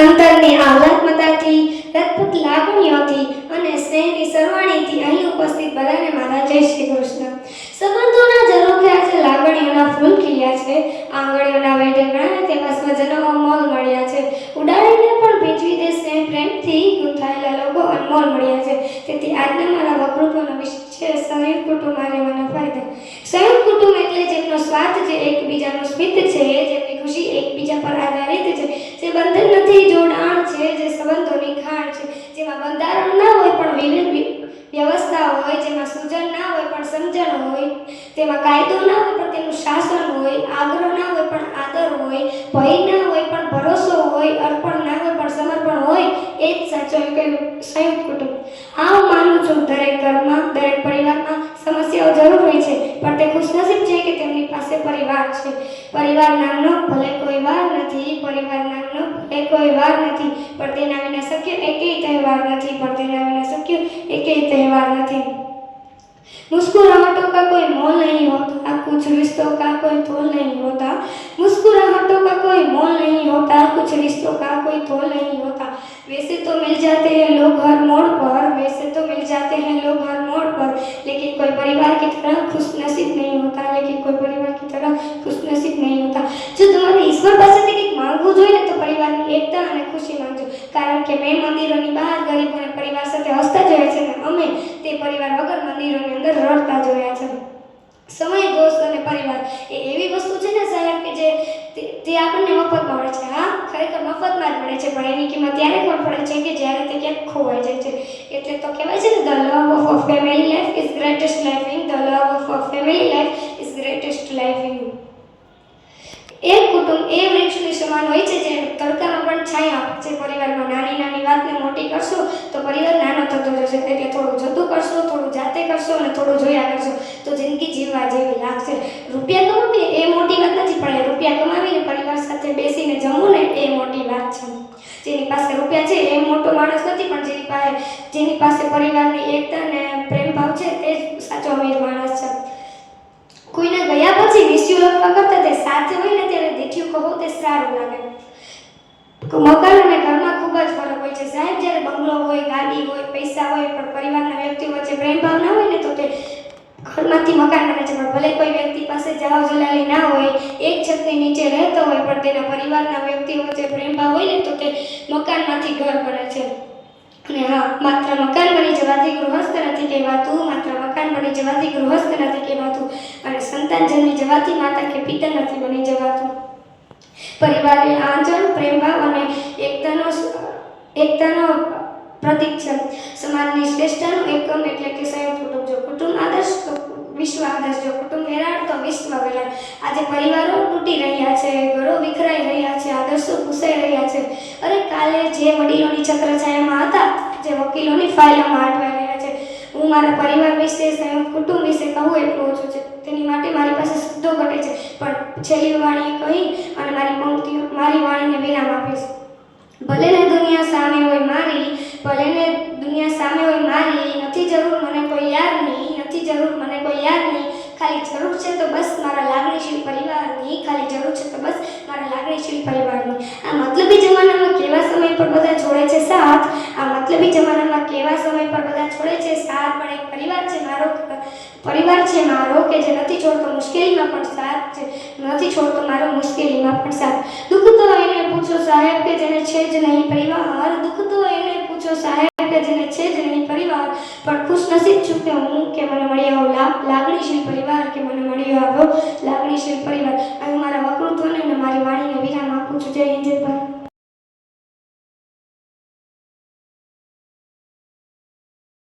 અંતરની આહ્લાદમતાથી રદભૂત લાગણીઓથી અને સ્નેહની સરવાણીથી અહીં ઉપસ્થિત બધાને મારા જય શ્રી કૃષ્ણ. સંબંધોના ઝરોખે આજે લાગણીઓના ફૂલ ખીલ્યા છે. આંગળીઓના વેઢે ગણાય તેવા સ્વજનો અમોલ મળ્યા છે. ઉડાડીને પણ ભીંજવી દે સ્નેહ પ્રેમથી ગૂંથાયેલા લોકો અનમોલ મળ્યા છે. તેથી આજના મારા વકૃત્વનો વિષય છે સંયુક્ત કુટુંબમાં મને ફાયદા. સંયુક્ત કુટુંબ એટલે જેમનો સ્વાર્થ જે એકબીજાનું સ્મિત છે, જેમની ખુશી એકબીજા પર આધારિત છે. જે બંધન નથી જોડાણ છે જે સંબંધોની ખાણ છે. જેમાં બંધારણ ના હોય પણ વિવિધ વ્યવસ્થા હોય, જેમાં સૂજન ના હોય પણ સમજણ હોય, તેમાં કાયદો ના હોય પણ તેનું શાસન હોય, આગ્રહ ના હોય પણ આદર હોય, ભય ના હોય પણ ભરોસો હોય, અર્પણ ના હોય પણ સમર્પણ હોય, એ જ સાચો સંયુક્ત કુટુંબ. હા હું માનું છું. દરેક ઘરમાં, દરેક પરિવારમાં સમસ્યાઓ જરૂર હોય છે, પણ તે ખુશનસીબ છે કે તેમની પાસે પરિવાર છે. પરિવાર નામનો ભલે કોઈ વાર નથી, પરિવાર ભલે કોઈ વાર નથી પણ તેના વિના શક્ય એકેય તહેવાર નથી પણ તેના વિના શક્ય એકેય તહેવાર નથી मुस्कुराहटों का कोई मोल नहीं होता कुछ रिश्तों का कोई तोल नहीं होता मुस्कुराहटों का कोई मोल नहीं होता कुछ रिश्तों का कोई तोल नहीं होता वैसे तो मिल जाते हैं लोग हर मोड़ पर वैसे तो मिल जाते हैं लोग हर मोड़ पर लेकिन कोई परिवार की तरह खुश नसीब नहीं होता लेकिन कोई परिवार की तरह खुश नसीब नहीं होता જો તમારે ઈશ્વર પાસેથી કંઈક માંગવું જોઈએ તો પરિવારની એકતા અને ખુશી માંગજો કારણ કે મેં મંદિરોની બહાર ગરીબોને પરિવાર સાથે હસતા જોયા છે ને અમે તે પરિવાર વગર મંદિરોની અંદર રડતા જોયા છે. સમય, દોસ્ત અને પરિવાર એ એવી વસ્તુ છે ને સાહેબ કે જે તે- આપણને મફતમાં મળે છે. હા, ખરેખર મફતમાં જ મળે છે, પણ એની કિંમત ત્યારે પણ પડે છે કે જ્યારે તે ક્યાંક ખોવાઈ જાય છે. એટલે તો કહેવાય છે ને the love of a family life is greatest life in the love of a family life is greatest life in એક કુટુંબ, એ વૃક્ષની સમાન હોય છે, જે તડકામાં પણ છાયા આપે છે પરિવારમાં નાની નાની વાતને મોટી કરશો, તો પરિવાર નાનો થતો જશે. એટલે થોડું જતું કરશો, થોડું જાતે કરશો અને થોડું જોયા કરશો. તો જિંદગી જીવવા જેવી લાગશે. રૂપિયા કમાવીએ એ મોટી વાત નથી, પણ રૂપિયા કમાવીને પરિવાર સાથે બેસીને જમવું ને એ મોટી વાત છે. જેની પાસે રૂપિયા છે, એ મોટો માણસ નથી, પણ જેની પાસે જેની પાસે પરિવારની એકતા અને પ્રેમ ભાવ છે, તે જ સાચો અમીર માણસ છે કોઈને ગયા પછી વિસ્યુ લખવા કરતા તે સાથે હોય ને ત્યારે દેખ્યું કહો તે સારું લાગે મકાન અને ઘરમાં ખૂબ જ ફરક હોય છે. સાહેબ, જ્યારે બંગલો હોય, ગાડી હોય, પૈસા હોય, પણ પરિવારના વ્યક્તિઓ વચ્ચે પ્રેમ ભાવ ના હોય ને, તો તે ઘરમાંથી મકાન બને છે. પણ ભલે કોઈ વ્યક્તિ પાસે જાવ જલાલી ના હોય, એક છતની નીચે રહેતો હોય, પણ તેના પરિવારના વ્યક્તિઓ વચ્ચે પ્રેમ ભાવ હોય ને, તો તે મકાનમાંથી ઘર બને છે. અને હા, માત્ર મકાન બની જવાથી ગૃહસ્થ નથી કહેવાતું, માત્ર મકાન બની જવાથી ગૃહસ્થ નથી કહેવાતું, અને સંતાન જન્મી જવાથી માતા કે પિતા નથી બની જવાતું. પરિવારને આંચળ પ્રેમભાવ અને એકતાનો એકતાનો પ્રતીક છે. સમાજની શ્રેષ્ઠતાનું એકમ એટલે કે સંયુક્ત કુટુંબ. જો કુટુંબ આદર્શ વિશ્વ આદર્શ. જો કુટુંબ વેરાળ તો વિશ્વ વેરાળ. આજે પરિવારો તૂટી રહ્યા છે, ઘરો વિખરાઈ રહ્યા છે, આદર્શો ભૂસાઈ રહ્યા છે. અરે કાલે જે વડીલોની છત્રછાયામાં હતા, જે વકીલોની ફાઇલોમાં અટવાઈ રહ્યા છે. હું મારા પરિવાર વિશે સંયુક્ત કુટુંબ વિશે એટલો ઓછો છે, તેની માટે મારી પાસે શબ્દો ઘટે છે. પણ છેલ્લી વાણી કહી અને મારી પંક્તિઓ મારી વાણીને વિરામ આપીશ. ભલે ને દુનિયા સામે હોય મારી, ભલે ને દુનિયા સામે હોય મારી, નથી જરૂર મને કોઈ યારની નથી જરૂર મને કોઈ યારની ખાલી જરૂર છે તો બસ મારા લાગણીશીલ પરિવારની, ખાલી જરૂર છે તો બસ મારા લાગણીશીલ પરિવારની. આ મતલબી જમાનામાં કેવા સમય પર બધા જોડે છે સાથ આ મતલબી જમાનામાં કેવા સમય પર બધા છોડે છે સાથ પણ એક પરિવાર છે મારો પરિવાર છે મારો કે જે નથી છોડતો મુશ્કેલીમાં પણ સાથ નથી છોડતો મારો મુશ્કેલીમાં પણ સાથ. દુઃખ તો એને પૂછો સાહેબ કે જેને છે જ નહીં પરિવાર. દુઃખ તો એને પૂછો સાહેબ કે જેને છે જ નહીં પરિવાર. પણ ખુશ નસીબ છું કે હું કે મને મળી આવો લાગણીશીલ પરિવાર કે મને મળી આવો લાગણીશીલ પરિવાર. હવે મારા વકૃત્વને અને મારી વાણીને વિરામ આપું છું. જય હિન્દ ભારત.